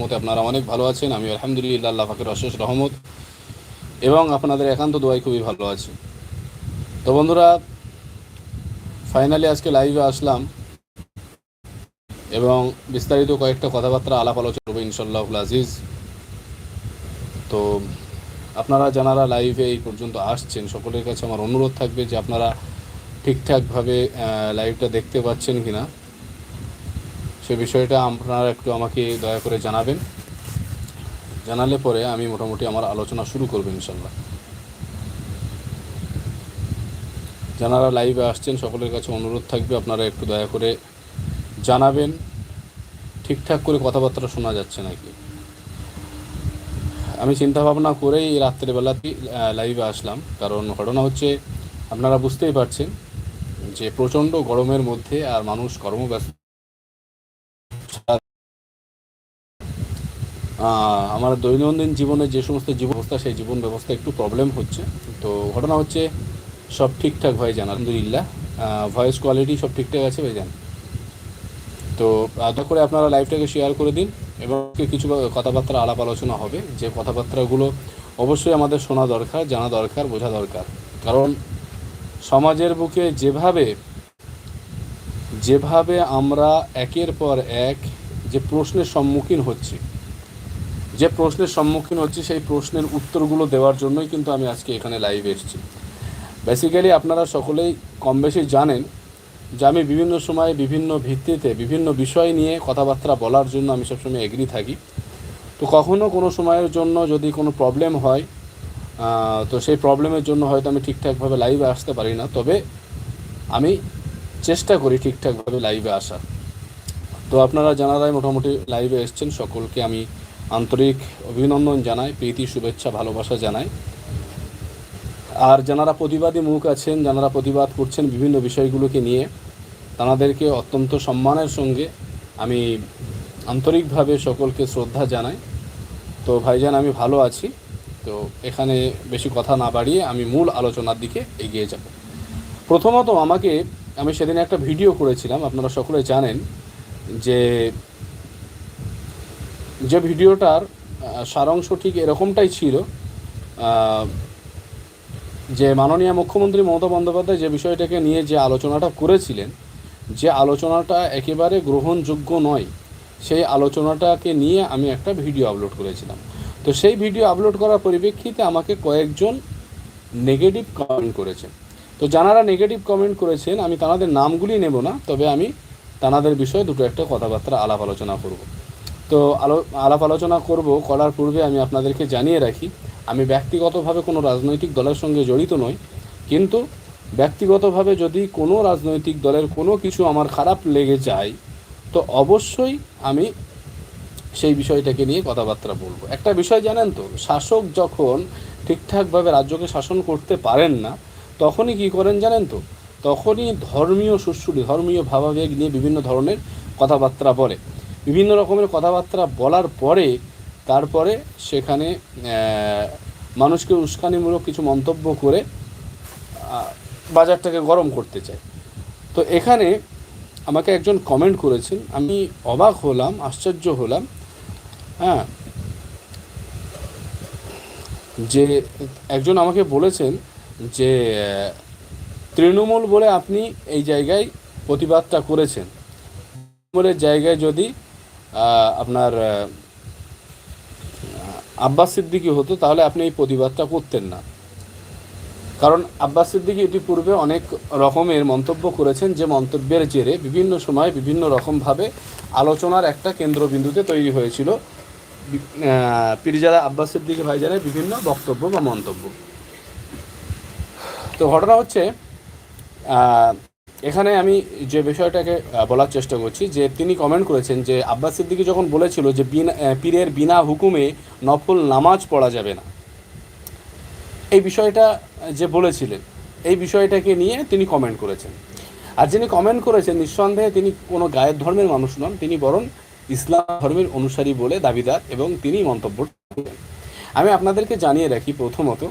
মতে আপনারা অনেক ভালো আছেন। আমি আলহামদুলিল্লাহ, আল্লাহ পাকের অশেষ রহমত। এবং আপনাদের একান্ত দোয়াই খুবই ভালো আছে। তো বন্ধুরা ফাইনালি আজকে লাইভে আসলাম এবং বিস্তারিত কয়েকটা কথাবার্তা আলাপ আলোচনা করব ইনশাল্লাহ আজিজ। তো আপনারা যারা লাইভে এই পর্যন্ত আসছেন, সকলের কাছে আমার অনুরোধ থাকবে যে আপনারা ঠিকঠাকভাবে লাইভটা দেখতে পাচ্ছেন কিনা। সে বিষয়টা আপনারা একটু আমাকে দয়া করে জানাবেন। জানালে পরে আমি মোটামুটি আমার আলোচনা শুরু করব ইনশাল্লাহ যারা লাইভে আসছেন, সকলের কাছে অনুরোধ থাকবে, আপনারা একটু দয়া করে জানাবেন। ঠিকঠাক করে কথাবার্তা শোনা যাচ্ছে নাকি? আমি চিন্তা ভাবনা করেই রাত্রেবেলাতেই লাইভে আসলাম। কারণ ঘটনা হচ্ছে, আপনারা বুঝতেই পারছেন যে প্রচণ্ড গরমের মধ্যে আর মানুষ কর্মব্যস্ত আমার দৈনন্দিন জীবনে যে সমস্ত জীবন ব্যবস্থা সেই জীবন ব্যবস্থা একটু প্রবলেম হচ্ছে। তো ঘটনা হচ্ছে, সব ঠিকঠাক ভাই জান, আলহামদুলিল্লাহ। ভয়েস কোয়ালিটি সব ঠিকঠাক আছে ভাই জান? তো আদা করে আপনারা লাইভটাকে শেয়ার করে দিন, এবং কিছু কথাবার্তা আলাপ আলোচনা হবে। যে কথাবার্তাগুলো অবশ্যই আমাদের শোনা দরকার, জানা দরকার, বোঝা দরকার। কারণ সমাজের বুকে যেভাবে যেভাবে আমরা একের পর এক যে প্রশ্নের সম্মুখীন হচ্ছি যে প্রশ্নের সম্মুখীন হচ্ছি, সেই প্রশ্নের উত্তরগুলো দেওয়ার জন্যই কিন্তু আমি আজকে এখানে লাইভে এসেছি। বেসিক্যালি আপনারা সকলেই কম বেশি জানেন যে আমি বিভিন্ন সময়ে বিভিন্ন ভিত্তিতে বিভিন্ন বিষয় নিয়ে কথাবার্তা বলার জন্য আমি সবসময় এগ্রি থাকি। তো কখনো কোনো সময়ের জন্য যদি কোনো প্রবলেম হয় তো সেই প্রবলেমের জন্য হয়তো আমি ঠিকঠাকভাবে লাইভে আসতে পারি না। তবে আমি চেষ্টা করি ঠিকঠাকভাবে লাইভে আসার। তো আপনারা জানারাই মোটামুটি লাইভে এসছেন, সকলকে আমি আন্তরিক অভিনন্দন জানাই, প্রীতি, শুভেচ্ছা, ভালোবাসা জানাই। আর যারা প্রতিবাদী মুখ আছেন যারা প্রতিবাদ করছেন বিভিন্ন বিষয়গুলোকে নিয়ে তাদেরকে অত্যন্ত সম্মানের সঙ্গে আমি আন্তরিকভাবে সকলকে শ্রদ্ধা জানাই। তো ভাইজান, আমি ভালো আছি। তো এখানে বেশি কথা না বাড়িয়ে আমি মূল আলোচনার দিকে এগিয়ে যাব। প্রথমত আমাকে, আমি সেদিন একটা ভিডিও করেছিলাম, আপনারা সকলে জানেন, যে যে ভিডিওটার সারাংশ ঠিক এরকমটাই ছিল যে মাননীয় মুখ্যমন্ত্রী মমতা বন্দ্যোপাধ্যায় যে বিষয়টাকে নিয়ে যে আলোচনাটা করেছিলেন, যে আলোচনাটা একেবারে গ্রহণযোগ্য নয়, সেই আলোচনাটাকে নিয়ে আমি একটা ভিডিও আপলোড করেছিলাম। তো সেই ভিডিও আপলোড করার পরিপ্রেক্ষিতে আমাকে কয়েকজন নেগেটিভ কমেন্ট করেছেন তো যারা নেগেটিভ কমেন্ট করেছেন, আমি তাদের নামগুলি নেব না, তবে আমি তাদের বিষয়ে দুটো একটা কথাবার্তা আলাপ আলোচনা করব। তো আলো, আলাপ আলোচনা করব, করার পূর্বে আমি আপনাদেরকে জানিয়ে রাখি, আমি ব্যক্তিগতভাবে কোনো রাজনৈতিক দলের সঙ্গে জড়িত নই, কিন্তু ব্যক্তিগতভাবে যদি কোনো রাজনৈতিক দলের কোনো কিছু আমার খারাপ লেগে যায়, তো অবশ্যই আমি সেই বিষয়টাকে নিয়ে কথাবার্তা বলব। একটা বিষয় জানেন তো, শাসক যখন ঠিকঠাকভাবে রাজ্যকে শাসন করতে পারেন না, তখনই কি করেন জানেন তো? তখনই ধর্মীয় সুশ্রুতি ধর্মীয় ভাবাবেগ নিয়ে বিভিন্ন ধরনের কথাবার্তা বলে। বিভিন্ন রকমের কথাবার্তা বলার পরে তারপরে সেখানে মানুষকে উস্কানিমূলক কিছু মন্তব্য করে বাজারটাকে গরম করতে চায়। তো এখানে আমাকে একজন কমেন্ট করেছেন। আমি অবাক হলাম, আশ্চর্য হলাম হ্যাঁ যে একজন আমাকে বলেছেন যে তৃণমূল বলে আপনি এই জায়গায় প্রতিবাদটা করেছেন। তৃণমূলের জায়গায় যদি আপনার আব্বাস সিদ্দিকি হতো, তাহলে আপনি এই প্রতিবাদটা করতেন না। কারণ আব্বাস সিদ্দিকি ইতিপূর্বে অনেক রকমের মন্তব্য করেছেন, যে মন্তব্যের জেরে বিভিন্ন সময় বিভিন্ন রকমভাবে আলোচনার একটা কেন্দ্রবিন্দুতে তৈরি হয়েছিল পীরজাদা আব্বাস সিদ্দিকি ভাইজানের বিভিন্ন বক্তব্য বা মন্তব্য। তো ঘটনা হচ্ছে এখানে আমি যে বিষয়টাকে বলার চেষ্টা করছি, যে তিনি কমেন্ট করেছেন যে আব্বাস সিদ্দিকি যখন বলেছিল যে বিনা পীরের বিনা হুকুমে নফল নামাজ পড়া যাবে না, এই বিষয়টা যে বলেছিলেন, এই বিষয়টাকে নিয়ে তিনি কমেন্ট করেছেন। আর যিনি কমেন্ট করেছেন, নিঃসন্দেহে তিনি কোনো গায়ের ধর্মের মানুষ নন, তিনি বরং ইসলাম ধর্মের অনুসারী বলে দাবিদার এবং তিনি মন্তব্য আমি আপনাদেরকে জানিয়ে রাখি প্রথমত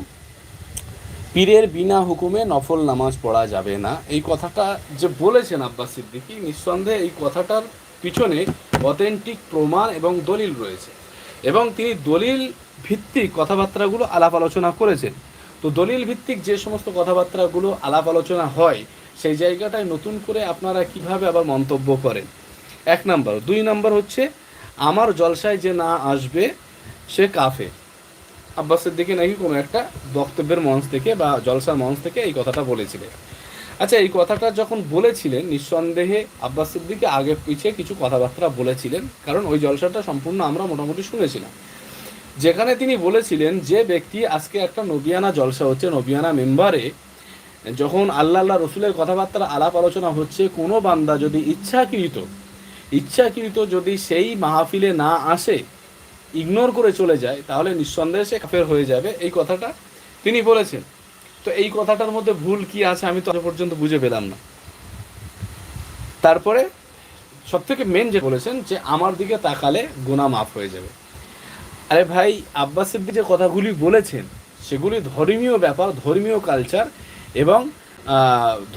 পীরের বিনা হুকুমে নফল নামাজ পড়া যাবে না। এই কথাটা যে বলেছেন আব্বাস সিদ্দিকী, নিঃসন্দেহে এই কথাটার পিছনে অথেন্টিক প্রমাণ এবং দলিল রয়েছে। এবং তিনি দলিল ভিত্তিক কথাবার্তাগুলো আলাপ আলোচনা করেছেন। তো দলিল ভিত্তিক যে সমস্ত কথাবার্তাগুলো আলাপ আলোচনা হয়, সেই জায়গাটায় নতুন করে আপনারা কীভাবে আবার মন্তব্য করেন? এক নাম্বার। দুই নাম্বার হচ্ছে, আমার জলসায় যে না আসবে, সে কাফে আব্বাসের দিকে নাকি কোনো একটা বক্তব্যের মঞ্চ থেকে বা জলসার মঞ্চ থেকে এই কথাটা বলেছিলেন। আচ্ছা এই কথাটা যখন বলেছিলেন, নিঃসন্দেহে আব্বাস সিদ্দিকে আগে পিছিয়ে কিছু কথাবার্তা বলেছিলেন, কারণ ওই জলসাটা সম্পূর্ণ আমরা মোটামুটি শুনেছিলাম। যেখানে তিনি বলেছিলেন যে ব্যক্তি আজকে একটা নবিয়ানা জলসা হচ্ছে, নবিয়ানা মেম্বারে, যখন আল্লাহ আল্লাহ রসুলের কথাবার্তার আলাপ আলোচনা হচ্ছে, কোনো বান্দা যদি ইচ্ছাকৃত ইচ্ছাকৃত যদি সেই মাহফিলে না আসে ইগনোর করে চলে যায়, তাহলে নিঃসন্দেহে সে কাফের হয়ে যাবে। এই কথাটা তিনি বলেছেন। তো এই কথাটার মধ্যে ভুল কি আছে আমি তো পর্যন্ত বুঝে পেলাম না। তারপরে সব থেকে মেন যে বলেছেন যে আমার দিকে তাকালে গোনা মাফ হয়ে যাবে। আরে ভাই, আব্বাস সিদ্দিক যে কথাগুলি বলেছেন, সেগুলি ধর্মীয় ব্যাপার, ধর্মীয় কালচার এবং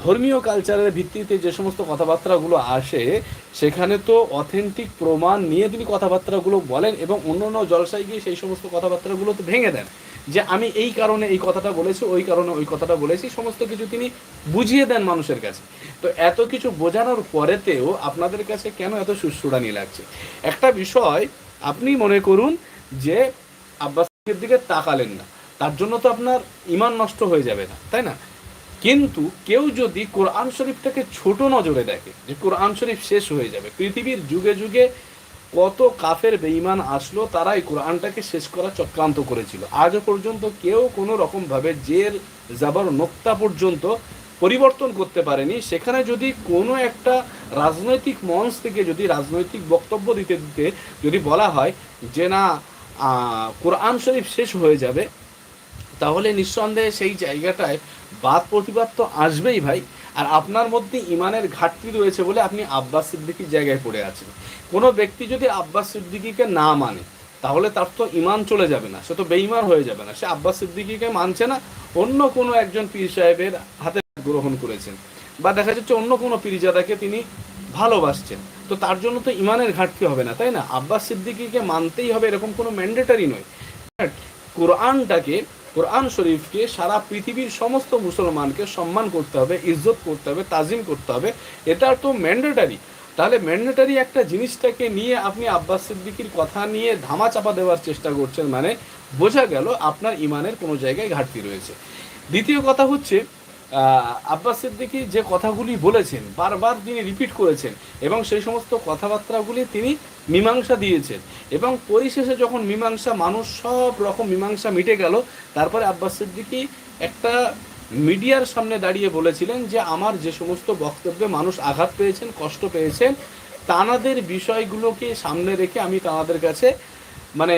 ধর্মীয় কালচারের ভিত্তিতে যে সমস্ত কথাবার্তাগুলো আসে, সেখানে তো অথেন্টিক প্রমাণ নিয়ে তিনি কথাবার্তাগুলো বলেন এবং অন্য অন্য জলসায় গিয়ে সেই সমস্ত কথাবার্তাগুলো তো ভেঙে দেন। যে আমি এই কারণে এই কথাটা বলেছি, ওই কারণে ওই কথাটা বলেছি, সমস্ত কিছু তিনি বুঝিয়ে দেন মানুষের কাছে। তো এত কিছু বোঝানোর পরেতেও আপনাদের কাছে কেন এত সুশ্রুড়ানি লাগছে? একটা বিষয় আপনি মনে করুন যে আব্বাসের দিকে তাকালেন না, তার জন্য তো আপনার ইমান নষ্ট হয়ে যাবে না, তাই না? কিন্তু কেউ যদি কোরআন শরীফটাকে ছোট নজরে দেখে যে কোরআন শরীফ শেষ হয়ে যাবে, পৃথিবীর যুগে যুগে কত কাফের বেঈমান আসলো তারা এই কোরআনটাকে শেষ করা চক্রান্ত করেছিল। আজও পর্যন্ত কেউ কোনো রকমভাবে জের জাবার, নোক্তা পর্যন্ত পরিবর্তন করতে পারেনি। সেখানে যদি কোনো একটা রাজনৈতিক মঞ্চ থেকে যদি রাজনৈতিক বক্তব্য দিতে দিতে যদি বলা হয় যে না কোরআন শরীফ শেষ হয়ে যাবে, তাহলে নিঃসন্দেহে সেই জায়গাটায় বাদ প্রতিবাদ তো আসবেই ভাই। আর আপনার মধ্যে ইমানের ঘাটতি রয়েছে বলে আপনি আব্বাস সিদ্দিকির জায়গায় পড়ে আছেন। কোনো ব্যক্তি যদি আব্বাস সিদ্দিকিকে না মানে তাহলে তার তো ইমান চলে যাবে না, সে তো বেঈমান হয়ে যাবে না। সে আব্বাস সিদ্দিকিকে মানছে না, অন্য কোনো একজন পীর সাহেবের হাতে গ্রহণ করেছেন। বা দেখা যাচ্ছে অন্য কোনো পীরজাদাকে তিনি ভালোবাসছেন। তো তার জন্য তো ইমানের ঘাটতি হবে না, তাই না? আব্বাস সিদ্দিকিকে মানতেই হবে এরকম কোনো ম্যান্ডেটারি নয়। কোরআনটাকে কোরআন শরীফকে সারা পৃথিবীর সমস্ত মুসলমানকে সম্মান করতে হবে, ইজ্জত করতে হবে, তাজিম করতে হবে। এটা তো ম্যান্ডেটারি তাহলে ম্যান্ডেটারি একটা জিনিসটাকে নিয়ে আপনি আব্বাস সিদ্দিকির কথা নিয়ে ধামা চাপা দেওয়ার চেষ্টা করছেন মানে বোঝা গেল আপনার ইমানের কোনো জায়গায় ঘাটতি রয়েছে। দ্বিতীয় কথা হচ্ছে আব্বাস সিদ্দিকি যে কথাগুলি বলেছেন, বারবার তিনি রিপিট করেছেন এবং সেই সমস্ত কথাবার্তাগুলি তিনি মীমাংসা দিয়েছেন এবং পরিশেষে যখন মীমাংসা, মানুষ সব রকম মীমাংসা মিটে গেল, তারপরে আব্বাস সিদ্দিকি একটা মিডিয়ার সামনে দাঁড়িয়ে বলেছিলেন যে, আমার যে সমস্ত বক্তব্যে মানুষ আঘাত পেয়েছেন, কষ্ট পেয়েছেন, তানাদের বিষয়গুলোকে সামনে রেখে আমি তানাদের কাছে মানে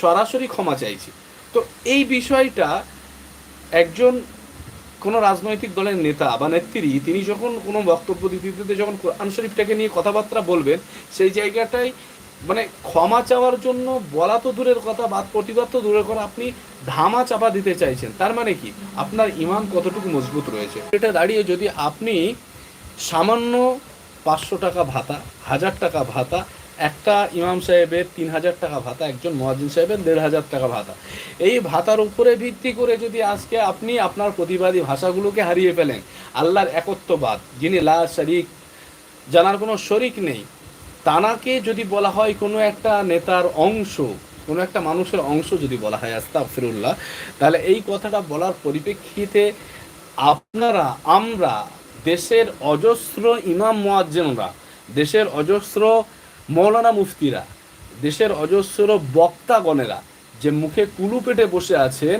সরাসরি ক্ষমা চাইছি। তো এই বিষয়টা একজন কোনো রাজনৈতিক দলের নেতা বা নেত্রী, তিনি যখন কোনো বক্তব্য দিতে যখন কোরআন শরীফটাকে নিয়ে কথাবার্তা বলবেন, সেই জায়গাটায় মানে ক্ষমা চাওয়ার জন্য বলা তো দূরের কথা, বাদ প্রতিবাদ তো দূরের কথা, আপনি ধামা চাপা দিতে চাইছেন। তার মানে কি? আপনার ইমান কতটুকু মজবুত রয়েছে? এটা দাঁড়িয়ে যদি আপনি সামান্য পাঁচশো টাকা ভাতা, হাজার টাকা ভাতা একটা ইমাম সাহেবের তিন হাজার টাকা ভাতা, একজন মহাজিন সাহেবের দেড় হাজার টাকা ভাতা। এই ভাতার উপরে ভিত্তি করে যদি আজকে আপনি আপনার প্রতিবাদী ভাষাগুলোকে হারিয়ে ফেলেন, আল্লাহর একত্ববাদ, যিনি লা শরিক, জানার কোনো শরিক নেই, তানাকে যদি বলা হয় কোনো একটা নেতার অংশ, কোনো একটা মানুষের অংশ যদি বলা হয়, আস্তাগফিরুল্লাহ, তাহলে এই কথাটা বলার পরিপ্রেক্ষিতে আপনারা, আমরা দেশের অজস্র ইমাম মোয়াজ্জেনরা, দেশের অজস্র মৌলানা মুফতিরা, দেশের অজস্র বক্তাগণেরা যে মুখে কুলু পেটে বসে আছেন,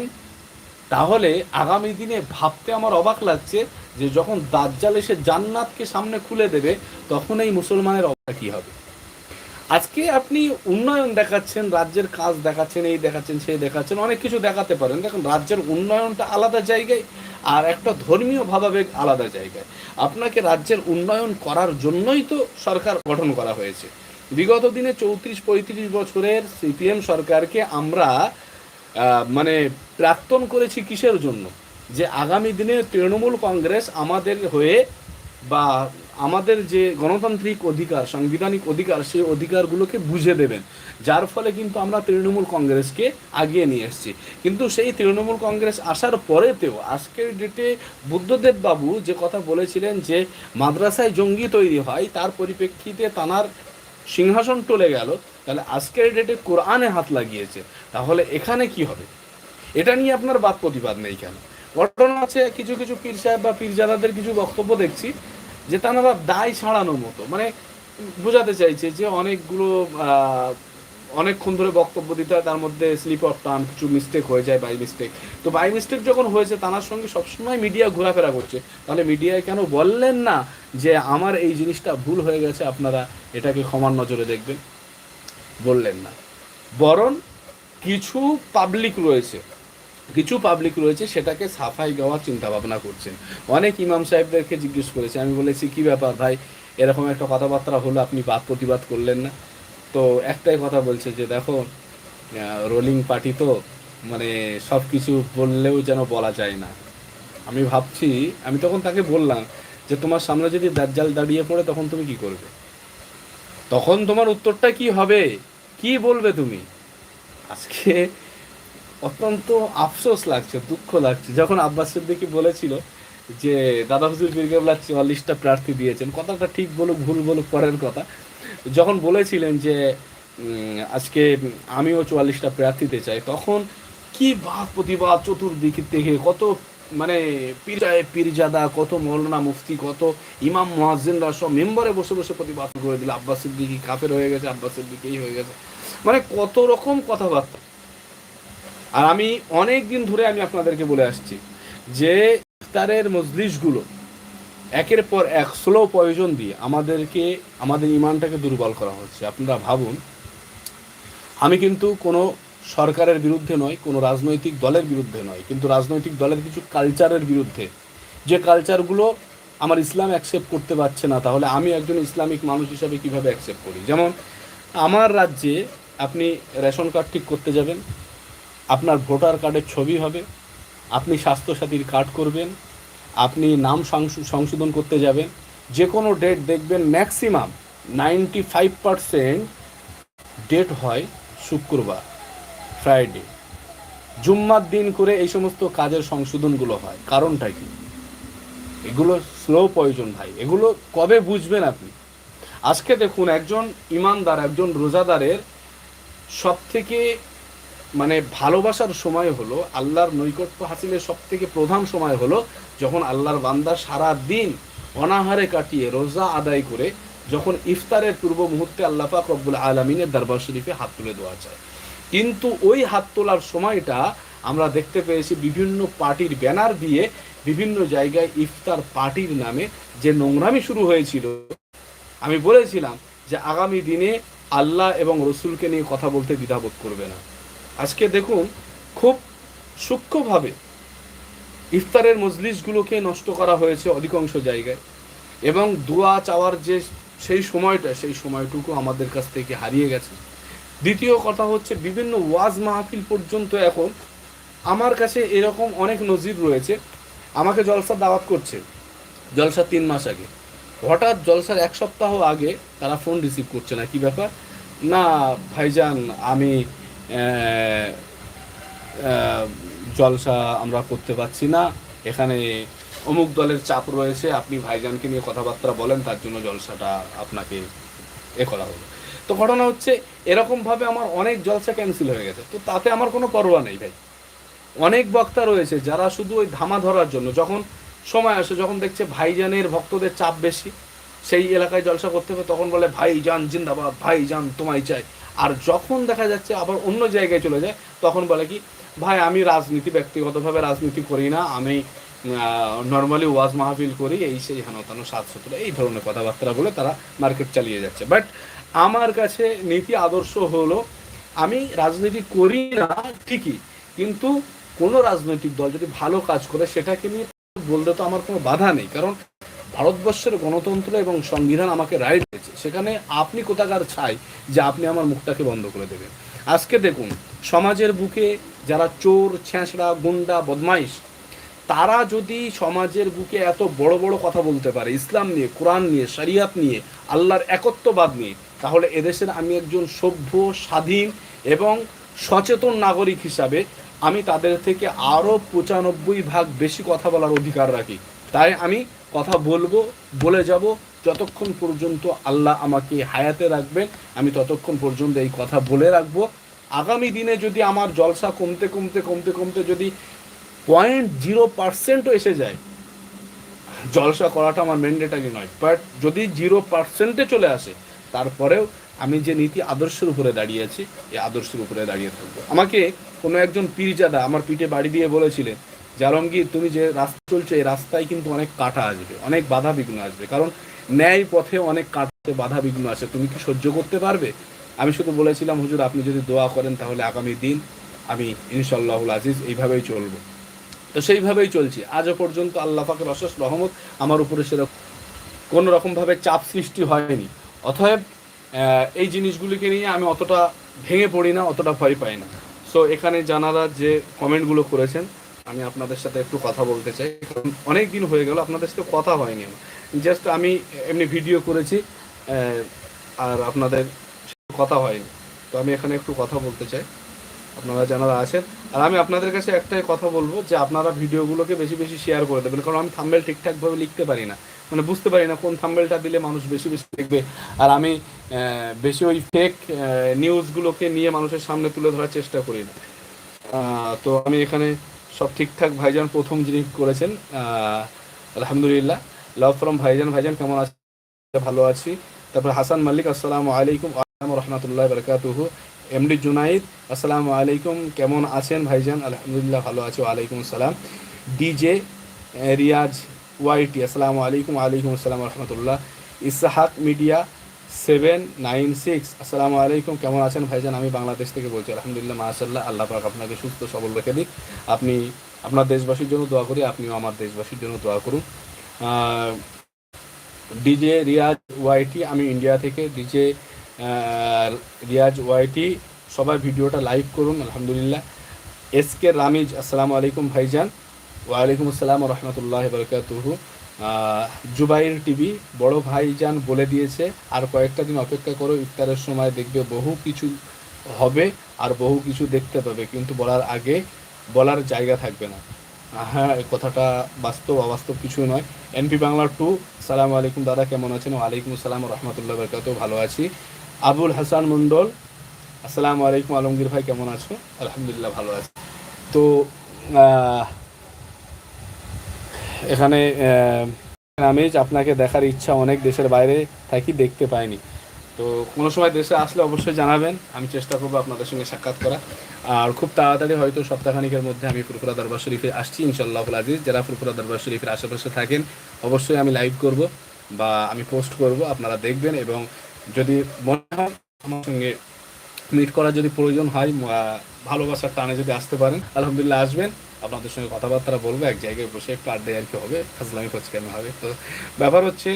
তাহলে আগামী দিনে ভাবতে আমার অবাক লাগছে যে যখন দাজ্জাল এসে জান্নাতকে সামনে খুলে দেবে, তখন এই মুসলমানের অবস্থা কী হবে? আজকে আপনি উন্নয়ন দেখাচ্ছেন, রাজ্যের কাজ দেখাচ্ছেন, এই দেখাচ্ছেন সেই দেখাচ্ছেন, অনেক কিছু দেখাতে পারেন। দেখুন, রাজ্যের উন্নয়নটা আলাদা জায়গায় আর একটা ধর্মীয় ভাবাবেগ আলাদা জায়গায়। আপনাকে রাজ্যের উন্নয়ন করার জন্যই তো সরকার গঠন করা হয়েছে। বিগত দিনে চৌত্রিশ, পঁয়ত্রিশ বছরের সিপিএম সরকারকে আমরা মানে প্রাক্তন করেছি কিসের জন্য? যে আগামী দিনে তৃণমূল কংগ্রেস আমাদের হয়ে বা আমাদের যে গণতান্ত্রিক অধিকার, সাংবিধানিক অধিকার, সেই অধিকারগুলোকে বুঝে দেবেন। যার ফলে কিন্তু আমরা তৃণমূল কংগ্রেসকে আগিয়ে নিয়ে এসেছি। কিন্তু সেই তৃণমূল কংগ্রেস আসার পরেতেও, আজকের ডেটে বুদ্ধদেব বাবু যে কথা বলেছিলেন যে, মাদ্রাসায় জঙ্গি তৈরি হয়, তার পরিপ্রেক্ষিতে তানার সিংহাসন টলে গেল, তাহলে আজকের ডেটে কোরআনে হাত লাগিয়েছে, তাহলে এখানে কি হবে? এটা নিয়ে আপনার বাদ প্রতিবাদ নেই কেন? ঘটনা আছে কিছু কিছু পীর সাহেব বা পীরজাদাদের কিছু বক্তব্য দেখছি, যে তারা দায় ছাড়ানোর মতো। মানে বোঝাতে চাইছে যে অনেকগুলো অনেকক্ষণ ধরে বক্তব্য দিতে হয়, তার মধ্যে স্লিপ অফ টার্ন কিছু মিস্টেক হয়ে যায় বাই মিস্টেক তো বাই মিস্টেক যখন হয়েছে তার সঙ্গে সবসময় মিডিয়া ঘোরাফেরা করছে। তাহলে মিডিয়ায় কেন বললেন না যে আমার এই জিনিসটা ভুল হয়ে গেছে, আপনারা এটাকে ক্ষমার নজরে দেখবেন? বললেন না। বরং কিছু পাবলিক রয়েছে, কিছু পাবলিক রয়েছে সেটাকে সাফাই দেওয়ার চিন্তা ভাবনা করছেন। অনেক ইমাম সাহেবদেরকে জিজ্ঞেস করেছে, আমি বলেছি, কি ব্যাপার ভাই? এরকম একটা কথাবার্তা হলো, আপনি বাদ প্রতিবাদ করলেন না? তো একটাই কথা বলছে যে দেখো রোলিং পার্টি তো মানে সব কিছু বললেও যেন বলা যায় না। আমি ভাবছি, আমি তখন তাকে বললাম যে তোমার সামনে যদি দাজ্জাল দাঁড়িয়ে পড়ে, তখন তুমি কি করবে? তখন তোমার উত্তরটা কি হবে? কি বলবে তুমি? আজকে অত্যন্ত আফসোস লাগছে, দুঃখ লাগছে। যখন আব্বাস সিদ্দিকি বলেছিল যে, দাদা হুজুর বীরকেবলা চুয়াল্লিশটা প্রার্থী দিয়েছেন, কথাটা ঠিক বলুক, ভুল বলুক, পরের কথা। যখন বলেছিলেন যে আজকে আমিও চুয়াল্লিশটা প্রার্থী দিতে চাই, তখন কি বাদ প্রতিবাদ চতুর্দিক থেকে, কত মানে পীরায় পীরজাদা, কত মৌলানা মুফতি, কত ইমাম মহাজিনরা সব মেম্বারে বসে বসে প্রতিবাদ করে দিল, আব্বাস সিদ্দিকি কাফের হয়ে গেছে, আব্বাস সিদ্দিকি এই হয়ে গেছে। মানে কত রকম কথাবার্তা। আর আমি অনেক দিন ধরে আমি আপনাদেরকে বলে আসছি যে, ইফতারের মজলিসগুলো একের পর এক স্লো প্রয়োজন দিয়ে আমাদেরকে, আমাদের ইমানটাকে দুর্বল করা হচ্ছে। আপনারা ভাবুন, আমি কিন্তু কোনো সরকারের বিরুদ্ধে নয়, কোনো রাজনৈতিক দলের বিরুদ্ধে নয়, কিন্তু রাজনৈতিক দলের কিছু কালচারের বিরুদ্ধে। যে কালচারগুলো আমার ইসলাম অ্যাকসেপ্ট করতে পারছে না, তাহলে আমি একজন ইসলামিক মানুষ হিসাবে কীভাবে অ্যাকসেপ্ট করি? যেমন, আমার রাজ্যে আপনি রেশন কার্ড ঠিক করতে যাবেন, আপনার ভোটার কার্ডের ছবি হবে, আপনি স্বাস্থ্যসাথীর কার্ড করবেন আপনি নাম সংশোধন করতে যাবেন। যে কোনো ডেট দেখবেন maximum ninety five percent date হয় শুক্রবার ফ্রাইডে জুম্মার দিন করে এই সমস্ত কাজের সংশোধনগুলো হয়। কারণটা কি? এগুলো স্লো প্রয়োজন ভাই। এগুলো কবে বুঝবেন আপনি? আজকে দেখুন একজন ইমানদার, একজন রোজাদারের সব থেকে মানে ভালোবাসার সময় হলো আল্লাহর নৈকট্য হাসিলের সব থেকে প্রধান সময় হলো যখন আল্লাহর বান্দা সারা দিন অনাহারে কাটিয়ে রোজা আদায় করে যখন ইফতারের পূর্ব মুহূর্তে আল্লাহ পাক রব্বুল আলমিনের দরবার শরীফে হাত তুলে দেওয়া যায়। কিন্তু ওই হাত তোলার সময়টা আমরা দেখতে পেয়েছি বিভিন্ন পার্টির ব্যানার দিয়ে বিভিন্ন জায়গায় ইফতার পার্টির নামে যে নোংরামি শুরু হয়েছিল। আমি বলেছিলাম যে আগামী দিনে আল্লাহ এবং রসুলকে নিয়ে কথা বলতে দ্বিধাবোধ করবে না। আজকে দেখুন, খুব সূক্ষ্মভাবে ইফতারের মজলিসগুলোকে নষ্ট করা হয়েছে অধিকাংশ জায়গায়। এবং দোয়া চাওয়ার যে সেই সময়টা, সেই সময়টুকু আমাদের কাছ থেকে হারিয়ে গেছে। দ্বিতীয় কথা হচ্ছে, বিভিন্ন ওয়াজ মাহফিল পর্যন্ত এখন আমার কাছে এরকম অনেক নজির রয়েছে। আমাকে জলসার দাওয়াত করছে, জলসা তিন মাস আগে। হঠাৎ জলসার এক সপ্তাহ আগে তারা ফোন রিসিভ করছে না, কি ব্যাপার? না, ভাইজান, আমি জলসা আমরা করতে পারছি না। এখানে অমুক দলের চাপ রয়েছে, আপনি ভাইজানকে নিয়ে কথাবার্তা বলেন, তার জন্য জলসাটা আপনাকে এ করা হলো। তো ঘটনা হচ্ছে, এরকমভাবে আমার অনেক জলসা ক্যান্সেল হয়ে গেছে। তো তাতে আমার কোনো পরোয়া নেই ভাই। অনেক বক্তা রয়েছে যারা শুধু ওই ধামা ধরার জন্য, যখন সময় আসে, যখন দেখছে ভাইজানের ভক্তদের চাপ বেশি, সেই এলাকায় জলসা করতে হবে, তখন বলে, ভাইজান জিন্দাবাদ, ভাইজান তোমায় চাই। আর যখন দেখা যাচ্ছে আবার অন্য জায়গায় চলে যায়, তখন বলে কি, ভাই, আমি রাজনীতি, ব্যক্তিগতভাবে রাজনীতি করি না। আমি নর্মালি ওয়াজ মাহফিল করি, এই সেই হেন তেন সাত সতেরো, এই ধরনের কথাবার্তা বলে তারা মার্কেট চালিয়ে যাচ্ছে। বাট আমার কাছে নীতি আদর্শ হলো, আমি রাজনীতি করি না ঠিকই, কিন্তু কোনো রাজনৈতিক দল যদি ভালো কাজ করে, সেটাকে নিয়ে বলতে তো আমার কোনো বাধা নেই। কারণ ভারতবর্ষের গণতন্ত্র এবং সংবিধান আমাকে রাইট দিয়েছে। সেখানে আপনি কোথাকার চাই যে আপনি আমার মুখটাকে বন্ধ করে দেবেন? আজকে দেখুন, সমাজের বুকে যারা চোর, ছেঁচড়া, গুন্ডা, বদমাইশ, তারা যদি সমাজের বুকে এত বড় বড় কথা বলতে পারে, ইসলাম নিয়ে, কোরআন নিয়ে, শরিয়াত নিয়ে, আল্লাহর একত্ববাদ নিয়ে, তাহলে এদেশের আমি একজন সভ্য, স্বাধীন এবং সচেতন নাগরিক হিসাবে আমি তাদের থেকে আরও পঁচানব্বই ভাগ বেশি কথা বলার অধিকার রাখি। তাই আমি কথা বলব, বলে যাব, যতক্ষণ পর্যন্ত আল্লাহ আমাকে হায়াতে রাখবেন, আমি ততক্ষণ পর্যন্ত এই কথা বলে রাখব। আগামী দিনে যদি আমার জলসা কমতে কমতে কমতে কমতে যদি পয়েন্ট জিরো পার্সেন্টও এসে যায়, জলসা করাটা আমার ম্যান্ডেটারি নয় বাট যদি জিরো পার্সেন্টে চলে আসে, তারপরেও আমি যে নীতি আদর্শের উপরে দাঁড়িয়ে আছি, এই আদর্শের উপরে দাঁড়িয়ে থাকব। আমাকে কোনো একজন পীরজাদা আমার পিঠে বাড়ি দিয়ে বলেছিলেন যে আলমগীর তুমি যে রাস্তা চলছে, এই রাস্তায় কিন্তু অনেক কাটা আসবে, অনেক বাধা বিঘ্ন আসবে। কারণ ন্যায় পথে অনেক কাটতে বাধা বিঘ্ন আছে। তুমি কি সহ্য করতে পারবে? আমি শুধু বলেছিলাম, হুজুর, আপনি যদি দোয়া করেন তাহলে আগামী দিন আমি ইনশাল্লাহুল আজিজ এইভাবেই চলবো। তো সেইভাবেই চলছি। আজও পর্যন্ত আল্লাহ পাকের অশেষ রহমত আমার উপরে সেরকম কোনো রকমভাবে চাপ সৃষ্টি হয়নি। অতএব এই জিনিসগুলিকে নিয়ে আমি অতটা ভেঙে পড়ি না, অতটা ভয় পাই না। সো এখানে জানারা যে কমেন্টগুলো করেছেন আমি আপনাদের সাথে একটু কথা বলতে চাই। কারণ অনেক দিন হয়ে গেল, আপনাদের সাথে কথা হয়নি জাস্ট আমি এমনি ভিডিও করেছি আর আপনাদের কথা হয়নি। তো আমি এখানে একটু কথা বলতে চাই। আপনারা যারা আছেন, আর আমি আপনাদের কাছে একটাই কথা বলব যে আপনারা ভিডিওগুলোকে বেশি বেশি শেয়ার করে দেবেন। কারণ আমি থাম্বেল ঠিকঠাকভাবে লিখতে পারি না। মানে বুঝতে পারি না কোন থাম্বেলটা দিলে মানুষ বেশি বেশি দেখবে। আর আমি বেশি ওই ফেক নিউজগুলোকে নিয়ে মানুষের সামনে তুলে ধরার চেষ্টা করি না। তো আমি এখানে সব ঠিকঠাক ভাইজান প্রথম যিনি করেছেন আলহামদুলিল্লাহ। লাভ ফ্রম ভাইজান ভাইজান কেমন আছে? ভালো আছি। তারপর হাসান মালিক, আসসালামু আলাইকুম আসসালাম রহমতুল্লাহ বরকাতুহু। এমডি জুনাইদ, আসসালামু আলাইকুম, কেমন আছেন ভাইজান? আলহামদুলিল্লাহ ভালো আছি ওয়ালাইকুম আসসালাম। ডিজে রিয়াজ, ওয়াইটি, আসসালামু আলাইকুম আলাইকুম আসসালাম রহমতুল্লাহ। Ishaq media seven nine six আসসালামু আলাইকুম, কেমন আছেন ভাইজান? আমি বাংলাদেশ থেকে বলছি, আলহামদুলিল্লাহ মাশাল্লাহ আল্লাহ পাক আপনাকে সুস্থ সবল রেখে দিক। আপনি আপনার দেশবাসীর জন্য দোয়া করি, আপনিও আমার দেশবাসীর জন্য দোয়া করুন। ডিজে রিয়াজ ওয়াইটি আমি ইন্ডিয়া থেকে ডিজে রিয়াজ ওয়াইটি সবাই ভিডিওটা লাইক করুন, আলহামদুলিল্লাহ। এস কে রামিজ, আসসালামু আলাইকুম ভাইজান। ওয়ালাইকুম আসসালাম রহমতুল্লাহ বরকাতুহু। জুবাইর টিভি, বড় ভাইজান বলে দিয়েছে, আর কয়েকটা দিন অপেক্ষা করো, ইফতারের সময় দেখবে বহু কিছু হবে আর বহু কিছু দেখতে পাবে। কিন্তু বলার আগে বলার জায়গা থাকবে না। হ্যাঁ এই কথাটা বাস্তব, অবাস্তব কিছু নয়। এনপি বাংলা টু, সালাম আলাইকুম দাদা, কেমন আছেন? ওয়ালাইকুম আসসালাম রহমতুল্লাহ বরকাত ভালো আছি। আবুল হাসান মন্ডল আসসালামু আলাইকুম আলমগীর ভাই, কেমন আছো? আলহামদুলিল্লাহ, ভালো আছি। তো এখানে আমি আপনাকে দেখার ইচ্ছা অনেক দেশের বাইরে থাকি দেখতে পাইনি। তো কোনো সময় দেশে আসলে অবশ্যই জানাবেন, আমি চেষ্টা করব আপনাদের সঙ্গে সাক্ষাৎ করা আর খুব তাড়াতাড়ি হয়তো সপ্তাহখানিকের মধ্যে আমি ফুরফুরা দরবার শরীফে আসছি ইনশাল্লাহ আজিজ। যারা ফুরফুরা দরবার শরীফের আশেপাশে থাকেন, অবশ্যই আমি লাইভ করব বা আমি পোস্ট করব, আপনারা দেখবেন এবং যদি মনে হয় আমার সঙ্গে মিট করার যদি প্রয়োজন হয় ভালোবাসার টানে যদি আসতে পারেন, আলহামদুলিল্লাহ আসবেন। আপনাদের সঙ্গে কথাবার্তা বলব, এক জায়গায় বসে একটু আড্ডায় আর কি হবে। ফাজলামি কেন হবে? তো ব্যাপার হচ্ছে,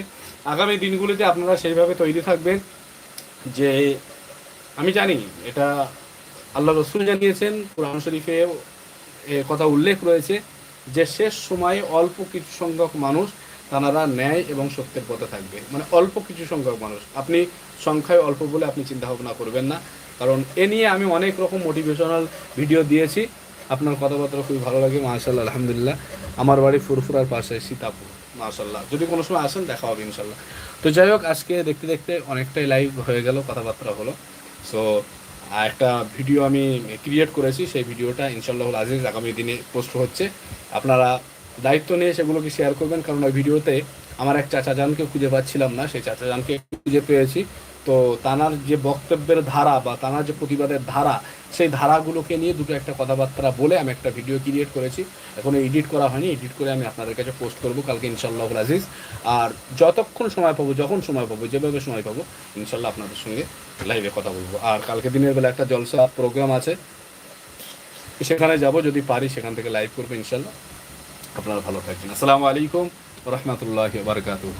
আগামী দিনগুলিতে আপনারা সেইভাবে তৈরি থাকবেন যে, আমি জানি এটা আল্লাহ রসুল জানিয়েছেন, কোরআন শরীফে কথা উল্লেখ রয়েছে যে, শেষ সময়ে অল্প কিছু সংখ্যক মানুষ তারা ন্যায় এবং সত্যের পথে থাকবে। মানে অল্প কিছু সংখ্যক মানুষ। আপনি সংখ্যায় অল্প বলে আপনি চিন্তা ভাবনা করবেন না। কারণ এ নিয়ে আমি অনেক রকম মোটিভেশনাল ভিডিও দিয়েছি। আপনার কথাবার্তা খুবই ভালো লাগে মাশাল্লাহ আলহামদুলিল্লাহ। আমার বাড়ি ফুরফুরার পাশে সীতাপুর মাশাল্লাহ যদি কোনো সময় আসেন, দেখা হবে ইনশাল্লাহ তো যাই হোক, আজকে দেখতে দেখতে অনেকটাই লাইভ হয়ে গেল, কথাবার্তা হলো। সো একটা ভিডিও আমি ক্রিয়েট করেছি, সেই ভিডিওটা ইনশাল্লাহ আজিজ আগামী দিনে পোস্ট হচ্ছে। আপনারা দায়িত্ব নিয়ে সেগুলোকে শেয়ার করবেন, কারণ ওই ভিডিওতে আমার এক চাচা জানকে খুঁজে পাচ্ছিলাম না, সেই চাচা জানকে খুঁজে পেয়েছি। তো তানার যে বক্তব্যের ধারা বা তানার যে প্রতিবাদের ধারা, সেই ধারাগুলোকে নিয়ে দুটো একটা কথাবার্তা বলে আমি একটা ভিডিও ক্রিয়েট করেছি। এখনও এডিট করা হয়নি এডিট করে আমি আপনাদের কাছে পোস্ট করব কালকে ইনশাল্লাহ আজিজ। আর যতক্ষণ সময় পাবো, যখন সময় পাবো, যেভাবে সময় পাবো ইনশাল্লাহ আপনাদের সঙ্গে লাইভে কথা বলব। আর কালকে দিনের বেলা একটা জলসা প্রোগ্রাম আছে, সেখানে যাব, যদি পারি সেখান থেকে লাইভ করব ইনশাল্লাহ আপনারা ভালো থাকবেন। আসসালামু আলাইকুম রহমতুল্লাহ বারকাতুহ।